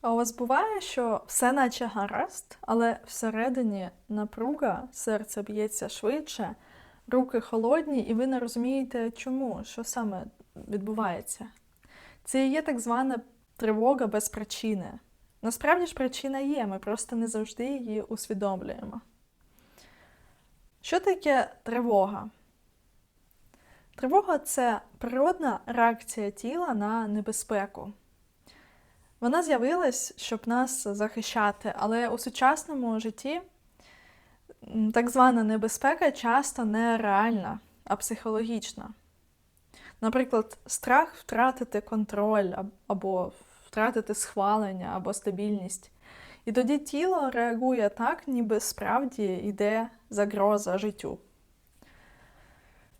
А у вас буває, що все наче гаразд, але всередині напруга, серце б'ється швидше, руки холодні, і ви не розумієте, чому, що саме відбувається. Це і є так звана тривога без причини. Насправді ж причина є, ми просто не завжди її усвідомлюємо. Що таке тривога? Тривога це природна реакція тіла на небезпеку. Вона з'явилась, щоб нас захищати, але у сучасному житті так звана небезпека часто не реальна, а психологічна. Наприклад, страх втратити контроль або втратити схвалення або стабільність. І тоді тіло реагує так, ніби справді йде загроза життю.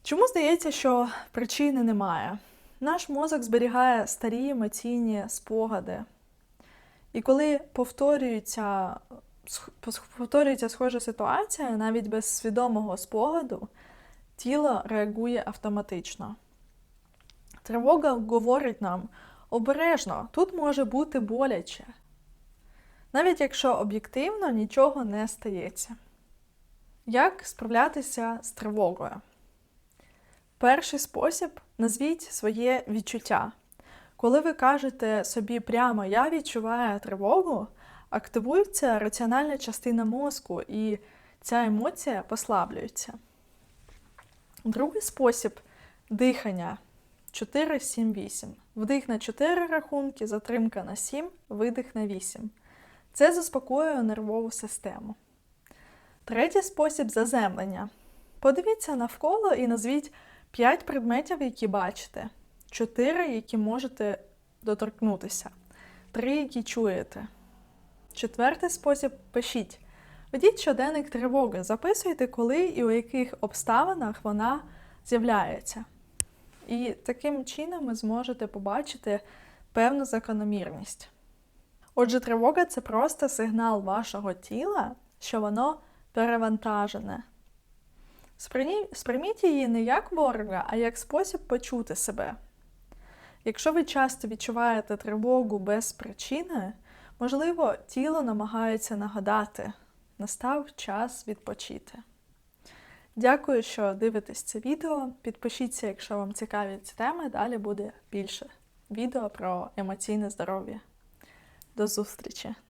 Чому здається, що причини немає? Наш мозок зберігає старі емоційні спогади. І коли повторюється, повторюється схожа ситуація, навіть без свідомого спогаду, тіло реагує автоматично. Тривога говорить нам обережно, тут може бути боляче, навіть якщо об'єктивно нічого не стається. Як справлятися з тривогою? Перший спосіб назвіть своє відчуття. Коли ви кажете собі прямо я відчуваю тривогу, активується раціональна частина мозку, і ця емоція послаблюється. Другий спосіб дихання 4, 7, 8. Вдих на 4 рахунки, затримка на 7, видих на 8. Це заспокоює нервову систему. Третій спосіб заземлення. Подивіться навколо і назвіть 5 предметів, які бачите, 4, які можете доторкнутися, 3, які чуєте. Четвертий спосіб пишіть. Ведіть щоденник тривоги, записуйте, коли і у яких обставинах вона з'являється. І таким чином ви зможете побачити певну закономірність. Отже, тривога це просто сигнал вашого тіла, що воно перевантажене. Сприймі- Сприйміть її не як ворога, а як спосіб почути себе. Якщо ви часто відчуваєте тривогу без причини, можливо, тіло намагається нагадати, настав час відпочити. Дякую, що дивитесь це відео. Підпишіться, якщо вам цікаві ці теми. Далі буде більше відео про емоційне здоров'я. До зустрічі!